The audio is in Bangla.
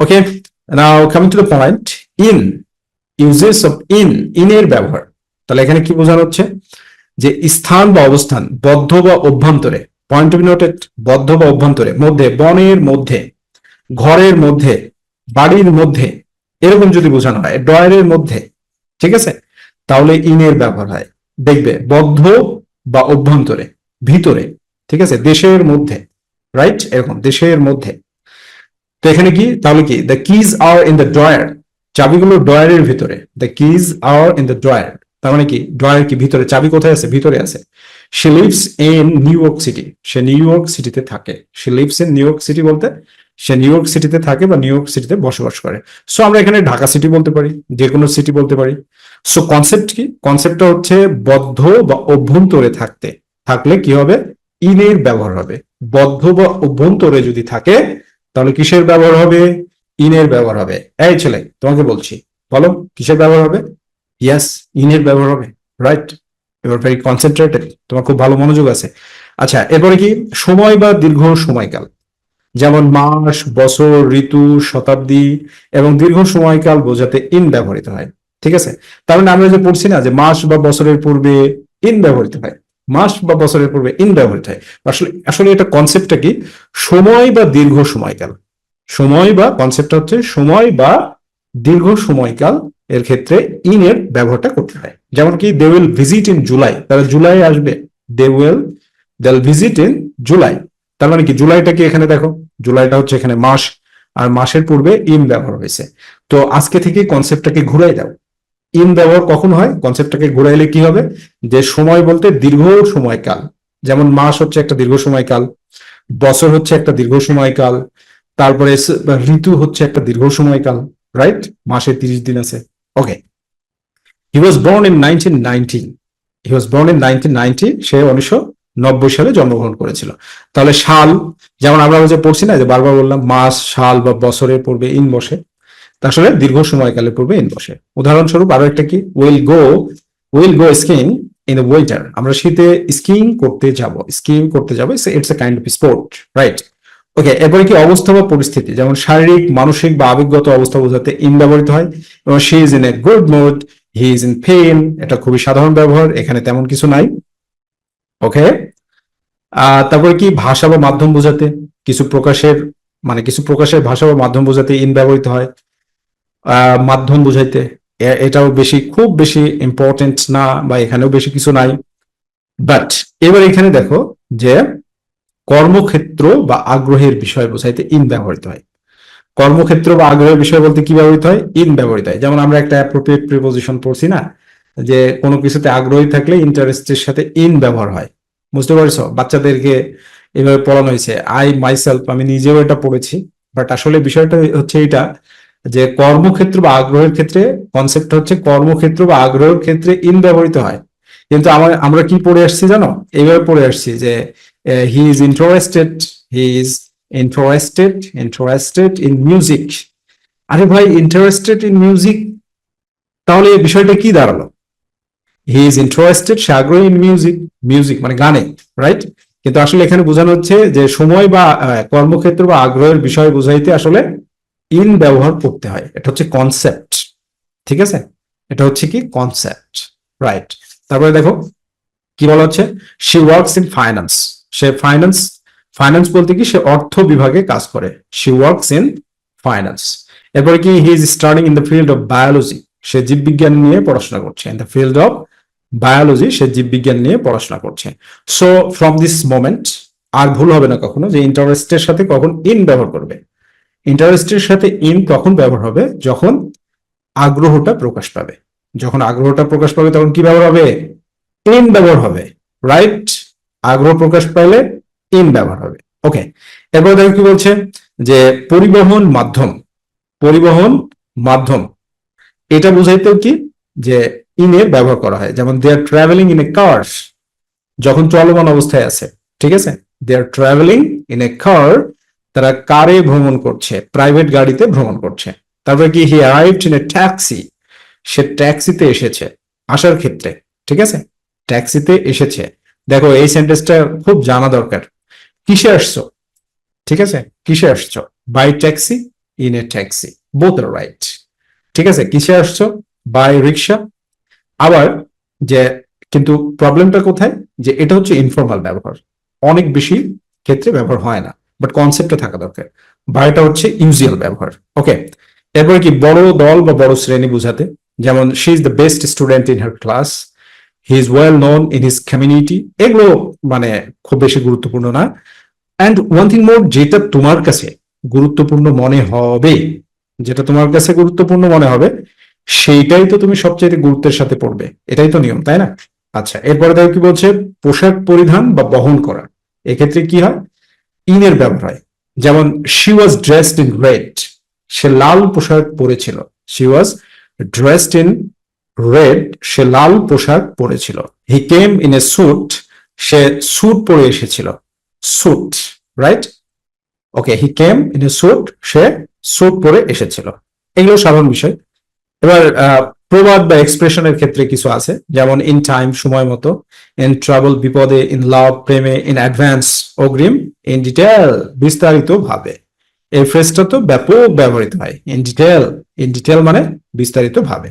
Okay now coming to the point in uses of in in এর ব্যবহার। তাহলে এখানে কি বোঝানো হচ্ছে? যে স্থান বা অবস্থান, বদ্ধ বা অভ্যন্তরে পয়েন্ট অফ নোটেড বদ্ধ বা অভ্যন্তরে, মধ্যে, বনের মধ্যে, ঘরের মধ্যে, বাড়ির মধ্যে, এরকম যদি বোঝানো হয়, ড্রয়ারের মধ্যে, ঠিক আছে? তাহলে ইনের ব্যবহার হয়। দেখবে, বদ্ধ বা অভ্যন্তরে, ভিতরে, ঠিক আছে? দেশের মধ্যে রাইট এরকম, দেশের মধ্যে। তো এখানে কি? তাহলে কি? The keys are in the drawer চাবিগুলো ড্রয়ারের ভিতরে। The keys are in the drawer তার মানে কি? ড্রয়ার কি? ভিতরে। চাবি কোথায় আছে? ভিতরে আছে। সে lives in New York City say New York সিটিতে থাকে। সে lives in New York City বলতে সে নিউ ইয়র্ক সিটিতে থাকে বা নিউ ইয়র্ক সিটিতে বসবাস করে। সো আমরা এখানে ঢাকা সিটি বলতে পারি, যে কোনো সিটি বলতে পারি। সো কনসেপ্ট কি? কনসেপ্টটা হচ্ছে বদ্ধ বা অভ্যন্তরে থাকতে। থাকলে কি হবে? ইনের ব্যবহার হবে। বদ্ধ বা অভ্যন্তরে যদি থাকে তাহলে কিসের ব্যবহার হবে? ইনের ব্যবহার হবে। এই ছেলে, তোমাকে বলছি, বলো, কিসের ব্যবহার হবে? ইয়াস ইনের ব্যবহার হবে। রাইট এবার ভেরি কনসেন্ট্রেটেড তোমার খুব ভালো মনোযোগ আছে। আচ্ছা এরপরে কি? সময় বা দীর্ঘ সময়কাল। যেমন মাস, বছর, ঋতু, শতাব্দী এবং দীর্ঘ সময়কাল বোঝাতে ইন ব্যবহৃত হয়। ঠিক আছে? তার মানে আমরা যে পড়ছি না যে মাস বা বছরের পূর্বে ইন ব্যবহৃত হয়। মাস বা বছরের পূর্বে ইন ব্যবহৃত আসলে আসলে এটা কনসেপ্টটা কি? সময় বা দীর্ঘ সময়কাল। সময় বা কনসেপ্টটা হচ্ছে সময় বা দীর্ঘ সময়কাল এর ক্ষেত্রে ইন এর ব্যবহারটা করতে হয়। যেমন কি they will visit in July তারা জুলাই আসবে। They will they visit in July তার মানে কি? জুলাইটা কি এখানে দেখো? জুলাইটা হচ্ছে এখানে মাস। আর মাসের পূর্বে ইন ব্যবহার হয়েছে। তো আজকে থেকে কনসেপ্টটাকে ঘুরাই দাও। ইন ব্যবহার কখন হয়? কনসেপ্টটাকে ঘুরাইলে কি হবে? যে সময় বলতে দীর্ঘ সময়কাল। যেমন মাস হচ্ছে একটা দীর্ঘ সময়কাল, বছর হচ্ছে একটা দীর্ঘ সময়কাল, তারপরে ঋতু হচ্ছে একটা দীর্ঘ সময়কাল রাইট মাসে তিরিশ দিন আছে। Okay he was born in nineteen ninety he was born in nineteen ninety সে উনিশশো নব্বই সালে জন্মগ্রহণ করেছিল। তাহলে সাল, যেমন আমরা যে পড়ছি না, যে বারবার বললাম মাস, সাল বা বছরের পূর্বে ইন বসে। আসলে দীর্ঘ সময়কালের পূর্বে ইন বসে। উদাহরণস্বরূপ আরও একটা কি? Will go will go skiing in the winter আমরা শীতে স্কিং করতে যাব। স্কিং করতে যাব it's a kind of sport right okay এরপরে কি? অবস্থা বা পরিস্থিতি। যেমন শারীরিক, মানসিক বা আবেগগত অবস্থা বোঝাতে ইন ব্যবহৃত হয়। এবং she is in a good mood he is in pain এটা খুবই সাধারণ ব্যবহার, এখানে তেমন কিছু নাই। ওকে তারপরে কি? ভাষা বা মাধ্যম বোঝাতে। কিছু প্রকাশের মানে কিছু প্রকাশের ভাষা বা মাধ্যম বোঝাতে ইন ব্যবহৃত হয়। মাধ্যম বুঝাইতে। এটাও বেশি, খুব বেশি ইম্পর্টেন্ট না বা এখানেও বেশি কিছু নাই। বাট এবার এখানে দেখো যে কর্মক্ষেত্র বা আগ্রহের বিষয় বোঝাইতে ইন ব্যবহৃত হয়। কর্মক্ষেত্র বা আগ্রহের বিষয় বলতে কি ব্যবহৃত হয়? ইন ব্যবহৃত হয়। যেমন আমরা একটা অ্যাপ্রোপ্রিয়েট প্রিপোজিশন পড়ছি না, যে কোনো কিছুতে আগ্রহী থাকলে ইন্টারেস্টের সাথে ইন ব্যবহার হয়। বুঝতে পারছ? বাচ্চাদেরকে এভাবে পড়ানো হয়েছে। আই মাইসেলফ আমি নিজেও এটা পড়েছি। বাট আসলে বিষয়টা হচ্ছে এটা যে কর্মক্ষেত্র বা আগ্রহের ক্ষেত্রে কনসেপ্ট হচ্ছে কর্মক্ষেত্র বা আগ্রহের ক্ষেত্রে ইন ব্যবহৃত হয়। কিন্তু আমার, আমরা কি পড়ে আসছি জানো? এইভাবে পড়ে আসছি যে he is interested he is interested interested in music আরে ভাই ইন্টারেস্টেড ইন মিউজিক তাহলে এই বিষয়টা কি দাঁড়াল? হি ইজ ইন্টারেস্টেড সে আগ্রহী ইন মিউজিক মিউজিক মানে গানে রাইট কিন্তু আসলে এখানে বোঝানো হচ্ছে যে সময় বা কর্মক্ষেত্র বা আগ্রহের বিষয় বোঝাইতে আসলে ইন ব্যবহার করতে হয়। এটা হচ্ছে কনসেপ্ট ঠিক আছে? এটা হচ্ছে কি? কনসেপ্ট রাইট তারপরে দেখো, কি বলা হচ্ছে? শি ওয়ার্কস ইন ফাইন্যান্স সে ফাইন্যান্স ফাইন্যান্স বলতে কি? সে অর্থ বিভাগে কাজ করে। শি ওয়ার্কস ইন ফাইন্যান্স এরপরে কি? He is starting in the field of biology সে জীববিজ্ঞান নিয়ে পড়াশোনা করছে। In the field of biology সে জীববিজ্ঞান নিয়ে পড়াশোনা করছে। সো ফ্রম দিস মোমেন্ট আর ভুল হবে না কখনো যে ইন্টারেস্টের সাথে কখন ইন ব্যবহার করবে। ইন্টারেস্টের সাথে ইন তখন ব্যবহার হবে? যখন আগ্রহটা প্রকাশ পাবে। যখন আগ্রহটা প্রকাশ পাবে, তখন কি ব্যবহার হবে? ইন ব্যবহার হবে রাইট আগ্রহ প্রকাশ পাইলে ইন ব্যবহার হবে। ওকে এরপর দেখো কি বলছে? যে পরিবহন মাধ্যম পরিবহন মাধ্যম, এটা বুঝাইতেও কি? যে ইনের ব্যবহার করা হয়। যেমন দে আর ট্রাভেলিং ইন এ কার যখন চলমান অবস্থায় আছে, ঠিক আছে? দে আর ট্রাভেলিং ইন এ কার তারা কারে ভ্রমণ করছে? প্রাইভেট গাড়িতে ভ্রমণ করছে। তারপরে কি he arrived in a taxi সে ট্যাক্সিতে এসেছে আসার ক্ষেত্রে, ঠিক আছে? ট্যাক্সিতে এসেছে। দেখো, এই সেন্টেন্সটা খুব জানা দরকার। কিসে আসছো? ঠিক আছে? কিসে আসছো? By taxi in a taxi both right ঠিক আছে? কিসে আসছো? বাই রিক্সা আবার যে, কিন্তু প্রবলেমটা কোথায়? যে, এটা হচ্ছে ইনফর্মাল ব্যবহার। অনেক বেশি ক্ষেত্রে ব্যবহার হয় না। বাট কনসেপ্টটা থাকা দরকার। বাইটা হচ্ছে ইউজুয়াল ব্যবহার। ওকে এরপরে কি, বড় দল বা বড় শ্রেণি বোঝাতে। যেমন she is the best student in her class he is well known in his community এগুলো মানে খুব বেশি গুরুত্বপূর্ণ না। অ্যান্ড ওয়ান থিং মোর যেটা তোমার কাছে গুরুত্বপূর্ণ মনে হবে, যেটা তোমার কাছে গুরুত্বপূর্ণ মনে হবে, সেইটাই তো তুমি সবচেয়ে গুরুত্বের সাথে পড়বে। এটাই তো নিয়ম, তাই না? আচ্ছা এরপরে দেখো কি বলছে, পোশাক পরিধান বা বহন করা। এক্ষেত্রে কি হয়? ইনের ব্যবহার যেমন she was dressed in red সে লাল পোশাক পরেছিল। She was dressed in red সে লাল পোশাক পরেছিল। He came in a suit say suit পরে এসেছিল। Suit right okay he came in a suit say suit পরে এসেছিল। এগুলো সাধারণ বিষয়। এবার প্রবাদ বা এক্সপ্রেশনের ক্ষেত্রে কিছু আছে, যেমন ইন টাইম সময় মতো ইন ট্রাভেল বিপদে ইন লাভ প্রেমে ইন অ্যাডভান্স অগ্রিম ইন ডিটেল বিস্তারিত ভাবে এই ফ্রেজটা তো ব্যাপক ব্যবহৃত হয় ইন ডিটেল ইন ডিটেল মানে বিস্তারিত ভাবে